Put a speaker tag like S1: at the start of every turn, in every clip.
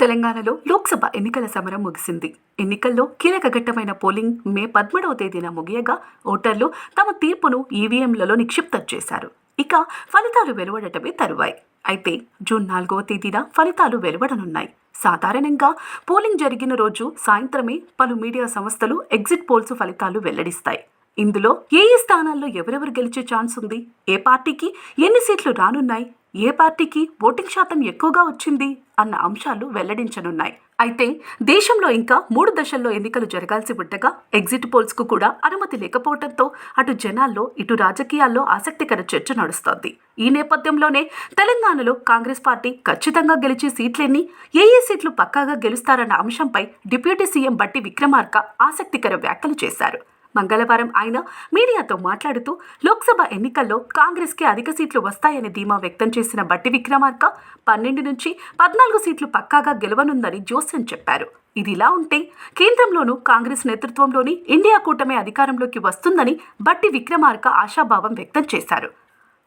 S1: తెలంగాణలో లోక్సభ ఎన్నికల సమరం ముగిసింది. ఎన్నికల్లో కీలక ఘట్టమైన పోలింగ్ మే పదమూడవ తేదీన ముగియగా ఓటర్లు తమ తీర్పును ఈవీఎంలలో నిక్షిప్తం చేశారు. ఇక ఫలితాలు వెలువడటమే తరువాయి. అయితే జూన్ నాలుగవ తేదీన ఫలితాలు వెలువడనున్నాయి. సాధారణంగా పోలింగ్ జరిగిన రోజు సాయంత్రమే పలు మీడియా సంస్థలు ఎగ్జిట్ పోల్స్ ఫలితాలు వెల్లడిస్తాయి. ఇందులో ఏ ఏ స్థానాల్లో ఎవరెవరు గెలిచే ఛాన్స్ ఉంది? ఏ పార్టీకి ఎన్ని సీట్లు రానున్నాయి? ఏ పార్టీకి ఓటింగ్ శాతం ఎక్కువగా వచ్చింది? అన్న అంశాలు వెల్లడించనున్నాయి. అయితే దేశంలో ఇంకా మూడు దశల్లో ఎన్నికలు జరగాల్సి ఉండగా ఎగ్జిట్ పోల్స్కు కూడా అనుమతి లేకపోవడంతో అటు జనాల్లో ఇటు రాజకీయాల్లో ఆసక్తికర చర్చ నడుస్తోంది. ఈ నేపథ్యంలోనే తెలంగాణలో కాంగ్రెస్ పార్టీ ఖచ్చితంగా గెలిచే సీట్లన్నీ ఏ ఏ సీట్లు పక్కాగా గెలుస్తారన్న అంశంపై డిప్యూటీ సీఎం బట్టి విక్రమార్క ఆసక్తికర వ్యాఖ్యలు చేశారు. మంగళవారం ఆయన మీడియాతో మాట్లాడుతూ లోక్సభ ఎన్నికల్లో కాంగ్రెస్కి అధిక సీట్లు వస్తాయని ధీమా వ్యక్తం చేసిన బట్టి విక్రమార్క పన్నెండు నుంచి పద్నాలుగు సీట్లు పక్కాగా గెలవనుందని జోస్యం చెప్పారు. ఇదిలా ఉంటే కేంద్రంలోనూ కాంగ్రెస్ నేతృత్వంలోని ఇండియా కూటమి అధికారంలోకి వస్తుందని బట్టి విక్రమార్క ఆశాభావం వ్యక్తం చేశారు.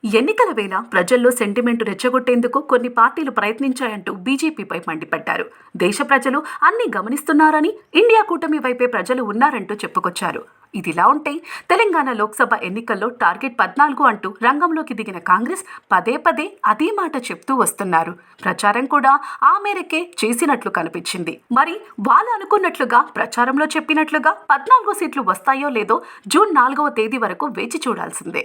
S1: ఎన్నికల వేళ ప్రజల్లో సెంటిమెంట్ రెచ్చగొట్టేందుకు కొన్ని పార్టీలు ప్రయత్నించాయంటూ బీజేపీపై మండిపడ్డారు. దేశ ప్రజలు అన్ని గమనిస్తున్నారని ఇండియా కూటమి వైపే ప్రజలు ఉన్నారంటూ చెప్పుకొచ్చారు. ఇదిలా ఉంటే తెలంగాణ లోక్సభ ఎన్నికల్లో టార్గెట్ పద్నాలుగు అంటూ రంగంలోకి దిగిన కాంగ్రెస్ పదే పదే అదే మాట చెప్తూ వస్తున్నారు. ప్రచారం కూడా ఆ మేరకే చేసినట్లు కనిపించింది. మరి వాళ్ళు అనుకున్నట్లుగా ప్రచారంలో చెప్పినట్లుగా పద్నాలుగో సీట్లు వస్తాయో లేదో జూన్ నాలుగవ తేదీ వరకు వేచి చూడాల్సిందే.